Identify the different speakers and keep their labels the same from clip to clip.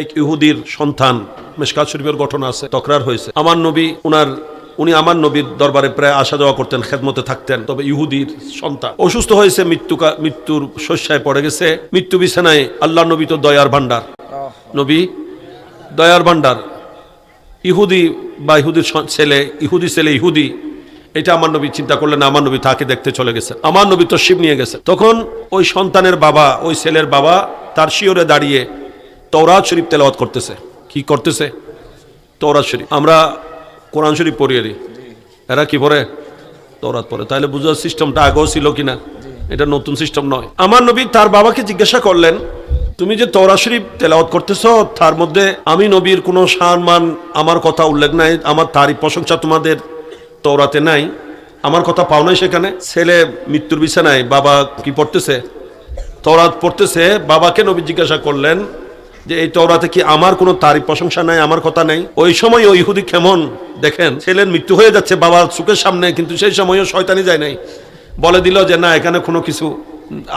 Speaker 1: এক ইহুদির সন্তান মেশকাত শরীফের ঘটনা আছে তকরার হয়েছে। আমার নবী উনার উনি আমার নবীর দরবারে প্রায় আসা যাওয়া করতেন খেদমতে থাকতেন। তবে ইহুদির সন্তান অসুস্থ হয়েছে মৃত্যু মৃত্যুর শস্যায় পড়ে গেছে। মৃত্যু বিছানায় আল্লাহ নবী তো দয়ার ভান্ডার নবী দয়ার ভান্ডার ইহুদি বা ইহুদির ছেলে ইহুদি ছেলে ইহুদি এটা আমার নবী চিন্তা করলেন আমার নবী তাকে দেখতে চলে গেছে। আমার নবী তো শিব নিয়ে গেছে। তখন ওই সন্তানের বাবা ওই ছেলের বাবা তার শিওরে দাঁড়িয়ে তৌরাত শরীফ তেলাওয়াত করতেছে। কি করতেছে? তৌরাত শরীফ। আমরা কোরআন শরীফ পড়িয়ে দিই। এরা কি পড়ে? তৌরাত পড়ে। তাহলে বুঝার সিস্টেমটা আগেও ছিল কিনা? এটা নতুন সিস্টেম নয়। আমার নবী তার বাবাকে জিজ্ঞাসা করলেন, তুমি যে তৌরা শরীফ তেলাওয়াত করতেছ, তার মধ্যে আমি নবীর কোনো সম্মান, আমার কথা উল্লেখ নাই, আমার তারই প্রশংসা তোমাদের তৌরাতে নাই, আমার কথা পাও নাই সেখানে? ছেলে মৃত্যুর বিছানায় বাবা কি পড়তেছে? তৌরাত পড়তেছে, বাবাকে নবী জিজ্ঞাসা করলেন যে এই তৌরাতে কি আমার কোনো তারিফ প্রশংসা নাই, আমার কথা নেই? ওই সময় ওই ইহুদি কেমন? দেখেন, ছেলের মৃত্যু হয়ে যাচ্ছে বাবার চোখের সামনে, কিন্তু সেই সময়ও শয়তানি যায় নাই। বলে দিল যে, না, এখানে কোনো কিছু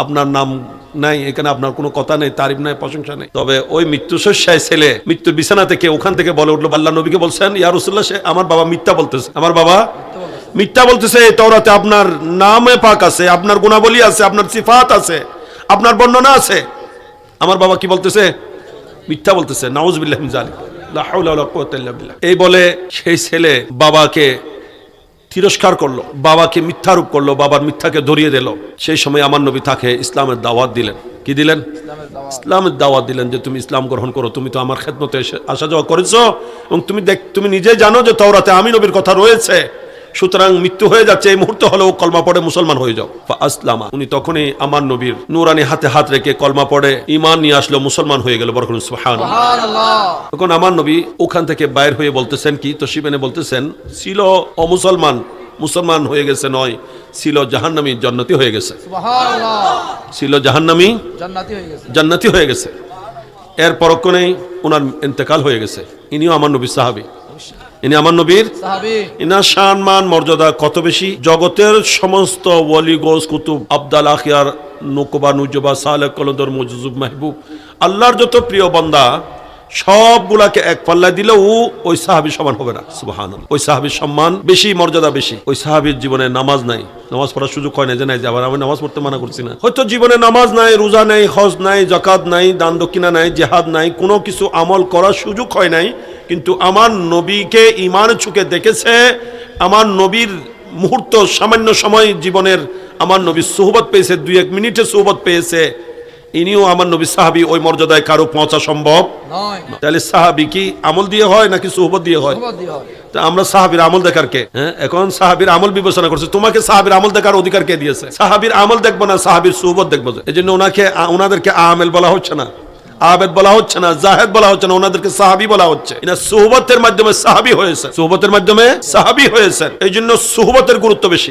Speaker 1: আপনার নাম নাই, এখানে আপনার কোনো কথা নেই, তারিফ নাই, প্রশংসা নেই। তবে ওই মৃত্যু শস্যায় ছেলে, মৃত্যুর বিছানা থেকে ওখান থেকে বলে উঠল, আল্লাহ নবীকে বলছেন, ইয়া রসুল্লাহ সে আমার বাবা মিথ্যা বলতেছে। আমার বাবা মিথ্যা বলতেছে, এই তওরাতে আপনার নামে পাক আছে, আপনার গুণাবলী আছে, আপনার সিফাত আছে, আপনার বর্ণনা আছে। আমার বাবা কি বলতেছে? মিথ্যা বলতেছে নাউজবিল্লাহ জালিক এই বলে সেই ছেলে বাবাকে তিরস্কার করল বাবাকে মিথ্যারূপ করল বাবার মিথ্যাকে ধরিয়ে দিল। সেই সময় আমার নবী তাকে ইসলামের দাওয়াত দিলেন। কি দিলেন? ইসলামের দাওয়াত। দিলেন যে তুমি ইসলাম গ্রহণ করো তুমি তো আমার খেদমতে আসা যাওয়া করেছ এবং তুমি দেখ তুমি নিজেই জানো যে তওরাতে আমি নবীর কথা রয়েছে। সুতরাং মৃত্যু হয়ে যাচ্ছে এই মুহূর্তে হলেও কলমা পড়ে মুসলমান হয়ে যাও। আসলামা উনি তখনই আমার নবীর নুরানি হাতে হাত রেখে কলমা পড়ে ইমান নিয়ে আসলো মুসলমান হয়ে গেল বরকন সুহান তখন আমার নবী ওখান থেকে বাইর হয়ে বলতেছেন কি তো শিবেনে বলতেছেন ছিল অমুসলমান মুসলমান হয়ে গেছে নয় ছিল জাহান্নামী জন্নতি হয়ে গেছে। ছিল জাহান্নামী
Speaker 2: জান্নাতি হয়ে গেছে।
Speaker 1: এর পরক্ষণেই ওনার ইন্তেকাল হয়ে গেছে। ইনিও আমার নবীর সাহাবি। ইনি আমার নবীর।
Speaker 2: ইনার
Speaker 1: ইনার সম্মান মর্যাদা কত বেশি? জগতের সমস্ত ওয়ালি গোস কুতুব আবদাল আখিয়ার নকবা নুজবা সালেক কলন্দর মজুজুব মাহবুব আল্লাহর যত প্রিয় বান্দা সবগুলাকে এক পাল্লায় দিলেও ওই সাহাবি সমান হবে না। সুবাহান ওই সাহাবির সম্মান বেশি, মর্যাদা বেশি। ওই সাহাবির জীবনে নামাজ নাই। নামাজ পড়ার সুযোগ হয় না যে নাই, যে আবার আমি নামাজ পড়তে মানা করছি না। হয়তো জীবনে নামাজ নাই, রোজা নাই, হজ নাই জাকাত নাই, দান দক্ষিণা নাই, জেহাদ নাই, কোনো কিছু আমল করার সুযোগ হয় নাই। কিন্তু আমার নবীকে ইমান চুকে দেখেছে, আমার নবীর মুহূর্ত সামান্য সময় জীবনের আমার নবীর সোহবত পেয়েছে, দুই এক মিনিটে সোহবত পেয়েছে। ইনিও আমার নবী সাহাবি ওই মর্যাদায় কারও পৌঁছা সম্ভব?
Speaker 2: নয়।
Speaker 1: তাহলে সাহাবি কি আমল দিয়ে হয় নাকি সোহবত দিয়ে হয়? তা আমরা সাহাবির আমল দেখার কে? হ্যাঁ এখন সাহাবির আমল বিবেচনা করছে। তোমাকে সাহাবির আমল দেখার অধিকার কে দিয়েছে? সাহাবির আমল দেখব না সাহাবির সুবত দেখব এই জন্য ওনাকে ওনাদেরকে আমেল বলা হচ্ছে না আবেদ বলা হচ্ছে না জাহেদ বলা হচ্ছে না ওনাদেরকে সাহাবি বলা হচ্ছে। এরা সুহবতের মাধ্যমে সাহাবি হয়েছে। সুহবতের মাধ্যমে সাহাবি হয়েছে। এই জন্য সুহবতের গুরুত্ব বেশি।